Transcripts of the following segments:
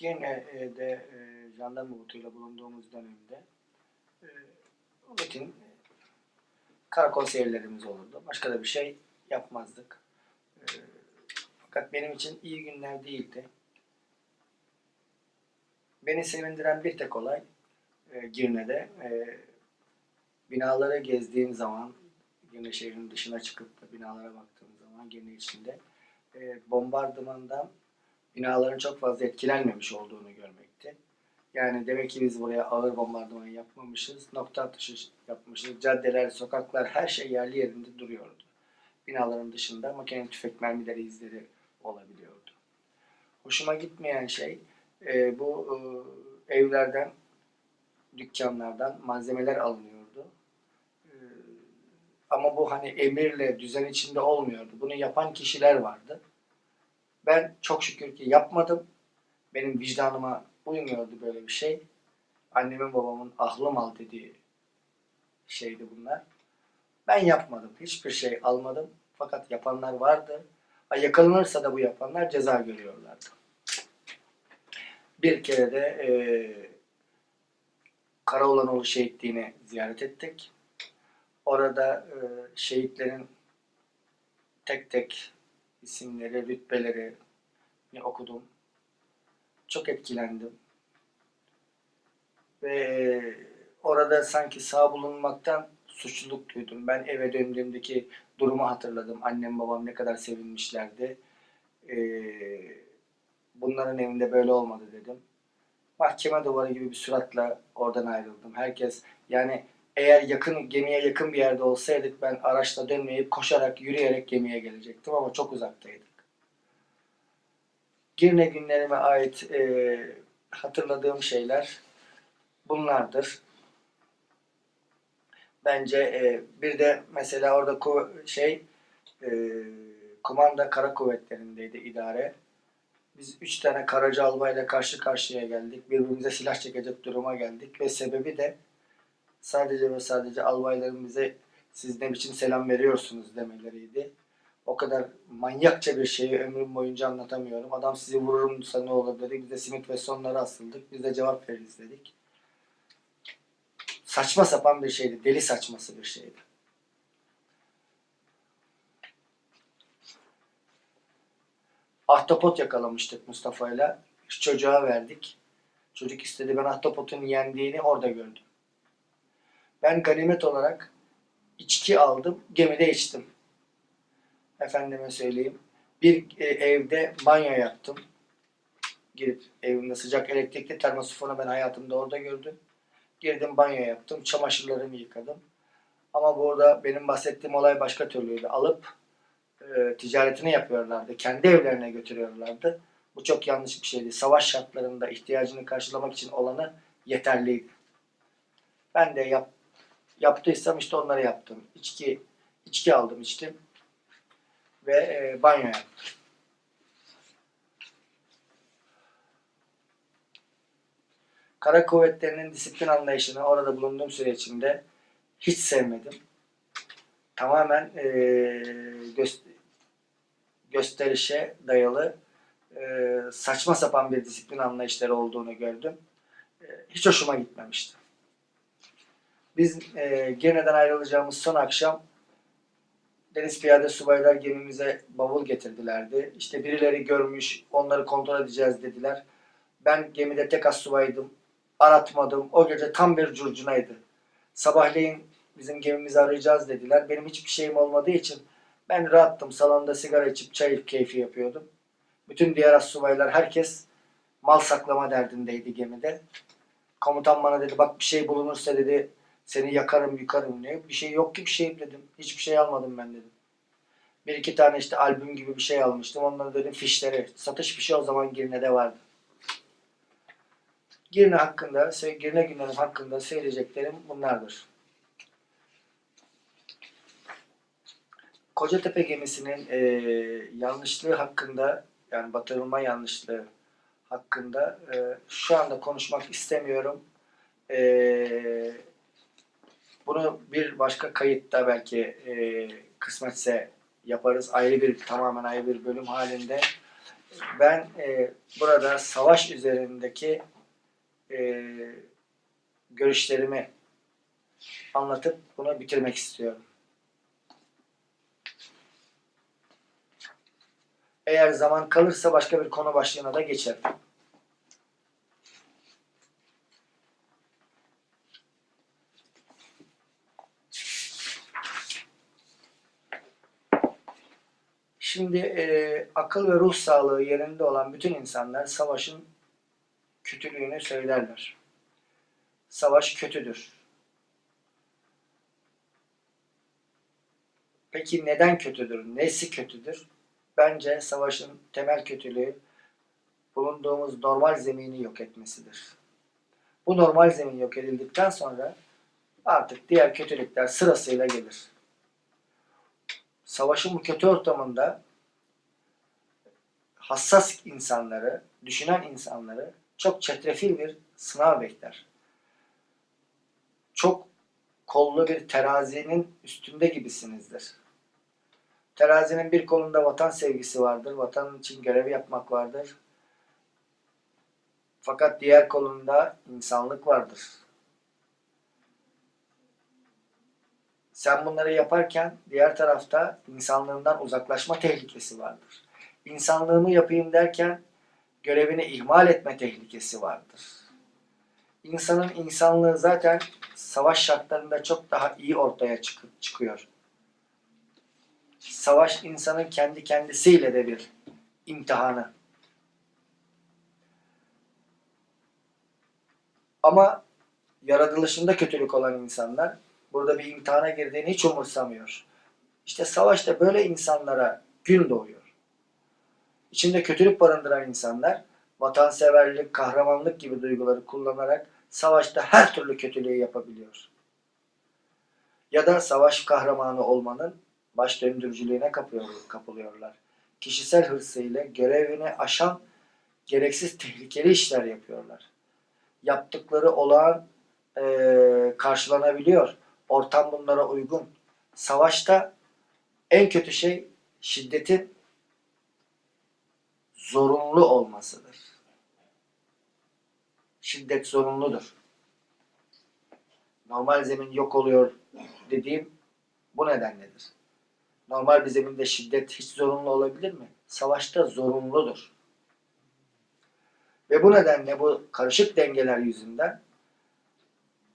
Gene e, de e, jandarma botuyla bulunduğumuz dönemde e, rutin karakol seyirlerimiz olurdu. Başka da bir şey yapmazdık. E, fakat benim için iyi günler değildi. Beni sevindiren bir tek olay e, Girne'de binaları gezdiğim zaman Girne şehrinin dışına çıkıp da binalara baktığım zaman Girne içinde bombardımandan binaların çok fazla etkilenmemiş olduğunu görmekti. Yani demek ki biz buraya ağır bombardıman yapmamışız, nokta atışı yapmışız, caddeler, sokaklar her şey yerli yerinde duruyordu. Binaların dışında makine tüfek mermileri izleri olabiliyordu. Hoşuma gitmeyen şey e, bu e, evlerden, dükkanlardan malzemeler alınıyordu. E, ama bu hani emirle, düzen içinde olmuyordu. Bunu yapan kişiler vardı. Ben çok şükür ki yapmadım. Benim vicdanıma uymuyordu böyle bir şey. Annemin babamın ahlım al dediği şeydi bunlar. Ben yapmadım. Hiçbir şey almadım. Fakat yapanlar vardı. Yakalanırsa da bu yapanlar ceza görüyorlardı. Bir kere de e, Karaoğlanoğlu şehitliğini ziyaret ettik. Orada e, şehitlerin tek tek isimleri, rütbeleri okudum. Çok etkilendim. Ve orada sanki sağ bulunmaktan suçluluk duydum. Ben eve döndüğümdeki durumu hatırladım. Annem babam ne kadar sevinmişlerdi. Ee, bunların evinde böyle olmadı dedim. Mahkeme duvarı gibi bir suratla oradan ayrıldım. Herkes yani eğer yakın gemiye yakın bir yerde olsaydık ben araçla dönmeyip koşarak yürüyerek gemiye gelecektim ama çok uzaktaydık. Girne günlerime ait e, hatırladığım şeyler bunlardır. Bence e, bir de mesela orada ku- şey e, kumanda kara kuvvetlerindeydi idare. Biz üç tane Karaca albayla karşı karşıya geldik. Birbirimize silah çekecek duruma geldik ve sebebi de sadece ve sadece albayların bize siz ne biçim selam veriyorsunuz demeleriydi. O kadar manyakça bir şeyi ömrüm boyunca anlatamıyorum. Adam sizi vururumsa ne olur dedi. Biz de simit ve sonlara asıldık. Biz de cevap veririz dedik. Saçma sapan bir şeydi. Deli saçması bir şeydi. Ahtapot yakalamıştık Mustafa'yla. Çocuğa verdik. Çocuk istedi. Ben ahtapotun yendiğini orada gördüm. Ben ganimet olarak içki aldım. Gemide içtim. Efendime söyleyeyim. Bir e, evde banyo yaptım. Girip evimde sıcak elektrikli termosifonu ben hayatımda orada gördüm. Girdim banyo yaptım. Çamaşırlarımı yıkadım. Ama burada benim bahsettiğim olay başka türlüydü. Alıp e, ticaretini yapıyorlardı. Kendi evlerine götürüyorlardı. Bu çok yanlış bir şeydi. Savaş şartlarında ihtiyacını karşılamak için olanı yeterliydi. Ben de yap, yaptıysam işte onları yaptım. İçki, içki aldım içtim ve e, banyo yaptım. Kara kuvvetlerinin disiplin anlayışını orada bulunduğum süre içinde hiç sevmedim. Tamamen e, göst- gösterişe dayalı e, saçma sapan bir disiplin anlayışları olduğunu gördüm. E, hiç hoşuma gitmemişti. Biz e, Girne'den ayrılacağımız son akşam Deniz Piyade Subaylar gemimize bavul getirdilerdi. İşte birileri görmüş, onları kontrol edeceğiz dediler. Ben gemide tek as subaydım. Aratmadım. O gece tam bir curcunaydı. Sabahleyin bizim gemimizi arayacağız dediler. Benim hiçbir şeyim olmadığı için ben rahattım. Salonda sigara içip çay keyfi yapıyordum. Bütün diğer as subaylar herkes mal saklama derdindeydi gemide. Komutan bana dedi bak bir şey bulunursa dedi seni yakarım yıkarım diye. Bir şey yok ki bir şey dedim. Hiçbir şey almadım ben dedim. Bir iki tane işte albüm gibi bir şey almıştım. Onları dedim fişleri. Satış fişi o zaman Girne'de vardı. Girne hakkında, Girne günlerim hakkında söyleyeceklerim bunlardır. Kocatepe gemisinin e, yanlışlığı hakkında yani batırılma yanlışlığı hakkında e, şu anda konuşmak istemiyorum. E, bunu bir başka kayıtta belki e, kısmetse yaparız. Ayrı bir tamamen ayrı bir bölüm halinde. Ben e, burada savaş üzerindeki e, görüşlerimi anlatıp bunu bitirmek istiyorum. Eğer zaman kalırsa başka bir konu başlığına da geçerim. Şimdi e, akıl ve ruh sağlığı yerinde olan bütün insanlar savaşın kötülüğünü söylerler. Savaş kötüdür. Peki neden kötüdür? Nesi kötüdür? Bence savaşın temel kötülüğü bulunduğumuz normal zemini yok etmesidir. Bu normal zemin yok edildikten sonra artık diğer kötülükler sırasıyla gelir. Savaşın bu kötü ortamında hassas insanları, düşünen insanları çok çetrefil bir sınav bekler. Çok kollu bir terazinin üstünde gibisinizdir. Terazinin bir kolunda vatan sevgisi vardır. Vatan için görev yapmak vardır. Fakat diğer kolunda insanlık vardır. Sen bunları yaparken diğer tarafta insanlığından uzaklaşma tehlikesi vardır. İnsanlığımı yapayım derken görevini ihmal etme tehlikesi vardır. İnsanın insanlığı zaten savaş şartlarında çok daha iyi ortaya çıkıp çıkıyor. Savaş insanın kendi kendisiyle de bir imtihanı. Ama yaratılışında kötülük olan insanlar burada bir imtihana girdiğini hiç umursamıyor. İşte savaşta böyle insanlara gün doğuyor. İçinde kötülük barındıran insanlar vatanseverlik, kahramanlık gibi duyguları kullanarak savaşta her türlü kötülüğü yapabiliyor. Ya da savaş kahramanı olmanın baş döndürücülüğüne kapılıyorlar. Kişisel hırsıyla görevini aşan gereksiz tehlikeli işler yapıyorlar. Yaptıkları olağan e, karşılanabiliyor. Ortam bunlara uygun. Savaşta en kötü şey şiddetin zorunlu olmasıdır. Şiddet zorunludur. Normal zemin yok oluyor dediğim bu nedenledir. Normal bir zeminde şiddet hiç zorunlu olabilir mi? Savaşta zorunludur. Ve bu nedenle bu karışık dengeler yüzünden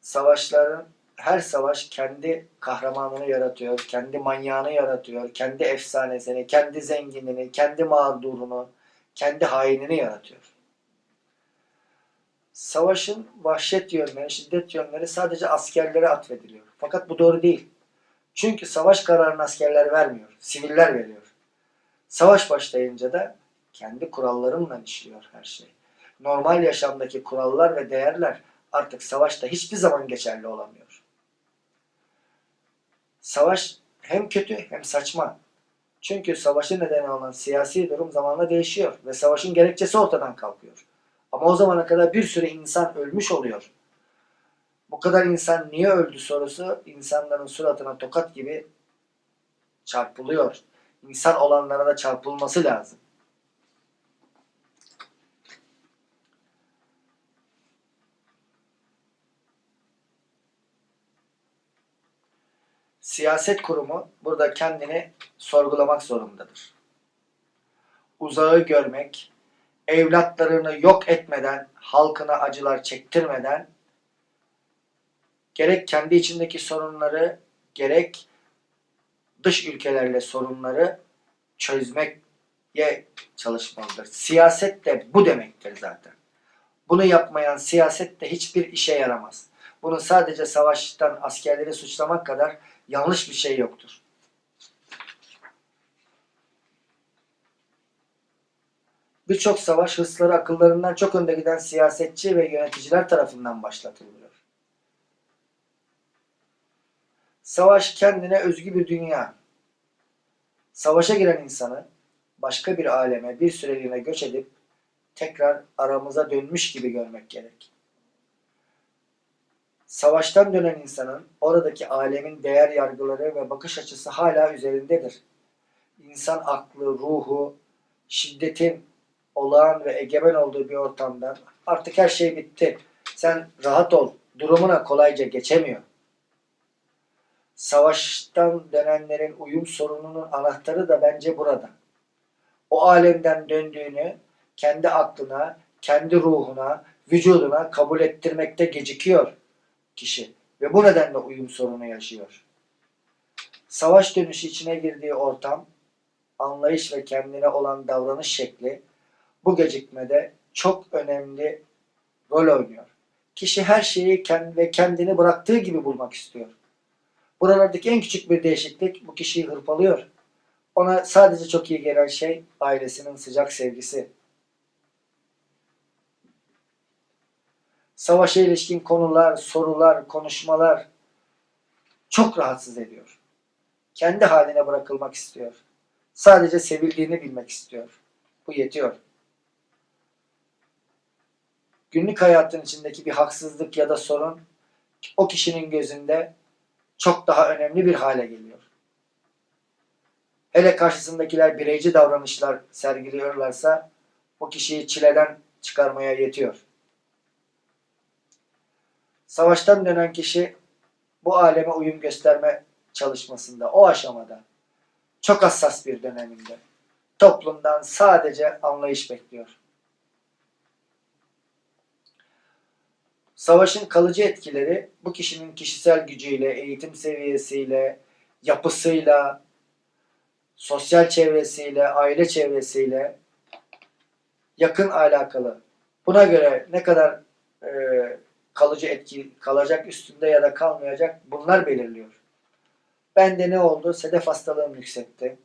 savaşların her savaş kendi kahramanını yaratıyor, kendi manyağını yaratıyor, kendi efsanesini, kendi zenginini, kendi mağdurunu, kendi hainini yaratıyor. Savaşın vahşet yönleri, şiddet yönleri sadece askerlere atfediliyor. Fakat bu doğru değil. Çünkü savaş kararını askerler vermiyor, siviller veriyor. Savaş başlayınca da kendi kurallarınla işliyor her şey. Normal yaşamdaki kurallar ve değerler artık savaşta hiçbir zaman geçerli olamıyor. Savaş hem kötü hem saçma. Çünkü savaşın nedeni olan siyasi durum zamanla değişiyor ve savaşın gerekçesi ortadan kalkıyor. Ama o zamana kadar bir sürü insan ölmüş oluyor. Bu kadar insan niye öldü sorusu insanların suratına tokat gibi çarpılıyor. İnsan olanlara da çarpılması lazım. Siyaset kurumu burada kendini sorgulamak zorundadır. Uzağı görmek, evlatlarını yok etmeden, halkına acılar çektirmeden gerek kendi içindeki sorunları gerek dış ülkelerle sorunları çözmeye çalışmalıdır. Siyaset de bu demektir zaten. Bunu yapmayan siyaset de hiçbir işe yaramaz. Bunu sadece savaştan askerleri suçlamak kadar yanlış bir şey yoktur. Birçok savaş hırsları akıllarından çok önde giden siyasetçi ve yöneticiler tarafından başlatılıyor. Savaş kendine özgü bir dünya. Savaşa giren insanı başka bir aleme bir süreliğine göç edip tekrar aramıza dönmüş gibi görmek gerek. Savaştan dönen insanın oradaki alemin değer yargıları ve bakış açısı hala üzerindedir. İnsan aklı, ruhu, şiddetin olağan ve egemen olduğu bir ortamdan artık her şey bitti. Sen rahat ol. Durumuna kolayca geçemiyor. Savaştan dönenlerin uyum sorununun anahtarı da bence burada. O alemden döndüğünü kendi aklına, kendi ruhuna, vücuduna kabul ettirmekte gecikiyor kişi ve bu nedenle uyum sorunu yaşıyor. Savaş dönüşü içine girdiği ortam, anlayış ve kendine olan davranış şekli bu gecikmede çok önemli rol oynuyor. Kişi her şeyi kendi ve kendini bıraktığı gibi bulmak istiyor. Buralardaki en küçük bir değişiklik bu kişiyi hırpalıyor. Ona sadece çok iyi gelen şey ailesinin sıcak sevgisi. Savaşa ilişkin konular, sorular, konuşmalar çok rahatsız ediyor. Kendi haline bırakılmak istiyor. Sadece sevildiğini bilmek istiyor. Bu yetiyor. Günlük hayatın içindeki bir haksızlık ya da sorun o kişinin gözünde çok daha önemli bir hale geliyor. Hele karşısındakiler bireyci davranışlar sergiliyorlarsa o kişiyi çileden çıkarmaya yetiyor. Savaştan dönen kişi bu aleme uyum gösterme çalışmasında, o aşamada çok hassas bir döneminde toplumdan sadece anlayış bekliyor. Savaşın kalıcı etkileri bu kişinin kişisel gücüyle, eğitim seviyesiyle, yapısıyla, sosyal çevresiyle, aile çevresiyle yakın alakalı. Buna göre ne kadar e, kalıcı etki kalacak üstünde ya da kalmayacak bunlar belirliyor. Bende ne oldu? Sedef hastalığım yüksekti.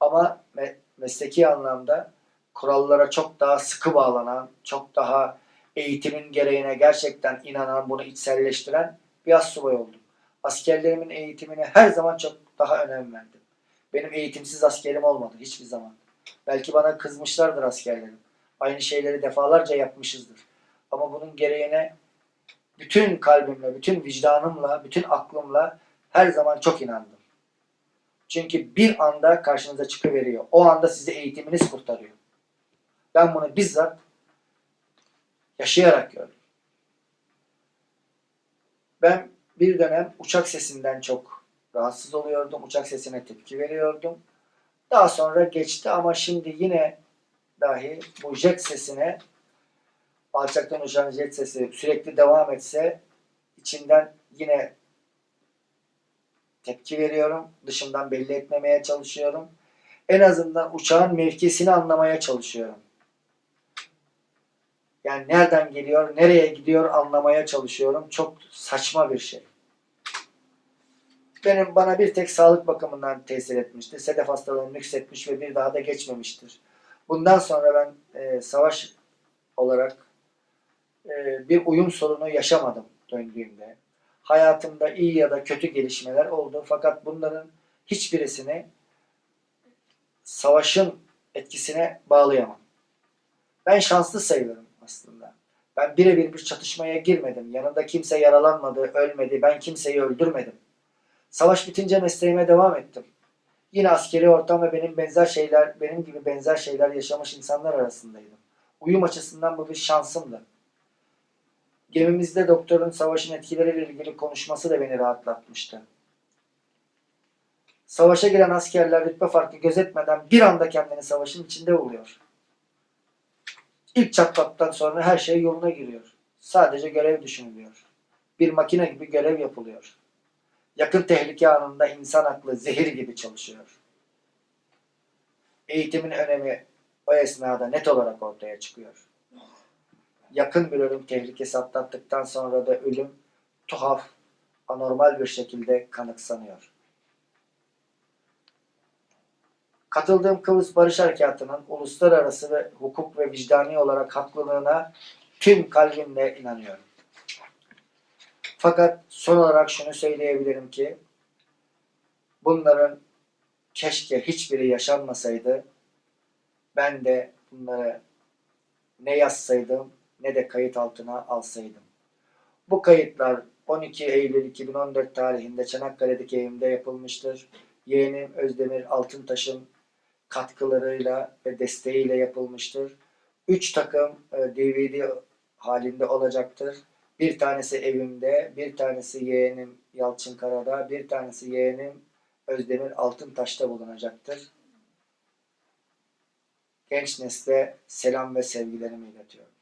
Ama me- mesleki anlamda kurallara çok daha sıkı bağlanan, çok daha eğitimin gereğine gerçekten inanan, bunu içselleştiren bir asubay oldum. Askerlerimin eğitimine her zaman çok daha önem verdim. Benim eğitimsiz askerim olmadı hiçbir zaman. Belki bana kızmışlardır askerlerim. Aynı şeyleri defalarca yapmışızdır. Ama bunun gereğine bütün kalbimle, bütün vicdanımla, bütün aklımla her zaman çok inandım. Çünkü bir anda karşınıza çıkıveriyor. O anda sizi eğitiminiz kurtarıyor. Ben bunu bizzat yaşayarak gördüm. Ben bir dönem uçak sesinden çok rahatsız oluyordum. Uçak sesine tepki veriyordum. Daha sonra geçti ama şimdi yine dahi bu jet sesine alçaktan uçan jet sesi sürekli devam etse içinden yine tepki veriyorum. Dışımdan belli etmemeye çalışıyorum. En azından uçağın mevkisini anlamaya çalışıyorum. Yani nereden geliyor, nereye gidiyor anlamaya çalışıyorum. Çok saçma bir şey. Benim bana bir tek sağlık bakımından tesir etmişti. Sedef hastalığını nüksetmiş ve bir daha da geçmemiştir. Bundan sonra ben e, savaş olarak e, bir uyum sorunu yaşamadım döndüğümde. Hayatımda iyi ya da kötü gelişmeler oldu. Fakat bunların hiçbirisini savaşın etkisine bağlayamam. Ben şanslı sayılırım aslında. Ben birebir bir çatışmaya girmedim. Yanımda kimse yaralanmadı, ölmedi. Ben kimseyi öldürmedim. Savaş bitince mesleğime devam ettim. Yine askeri ortam ve benim benzer şeyler, benim gibi benzer şeyler yaşamış insanlar arasındaydım. Uyum açısından bu bir şansımdı. Gemimizde doktorun savaşın etkileriyle ilgili konuşması da beni rahatlatmıştı. Savaşa giren askerler rütbe farkı gözetmeden bir anda kendini savaşın içinde buluyor. İlk çatlaktan sonra her şey yoluna giriyor. Sadece görev düşünülüyor. Bir makine gibi görev yapılıyor. Yakın tehlike anında insan aklı zehir gibi çalışıyor. Eğitimin önemi o esnada net olarak ortaya çıkıyor. Yakın bir ölüm tehlikesi atlattıktan sonra da ölüm tuhaf, anormal bir şekilde kanıksanıyor. Katıldığım Kıbrıs Barış Harekatı'nın uluslararası ve hukuk ve vicdani olarak haklılığına tüm kalbimle inanıyorum. Fakat son olarak şunu söyleyebilirim ki bunların keşke hiçbiri yaşanmasaydı ben de bunları ne yazsaydım ne de kayıt altına alsaydım. Bu kayıtlar 12 Eylül 2014 tarihinde Çanakkale'deki evimde yapılmıştır. Yeğenim Özdemir Altıntaş'ın katkılarıyla ve desteğiyle yapılmıştır. Üç takım e, DVD halinde olacaktır. Bir tanesi evimde, bir tanesi yeğenim Yalçın Karada, bir tanesi yeğenim Özdemir Altıntaş'ta bulunacaktır. Genç nesle selam ve sevgilerimi iletiyorum.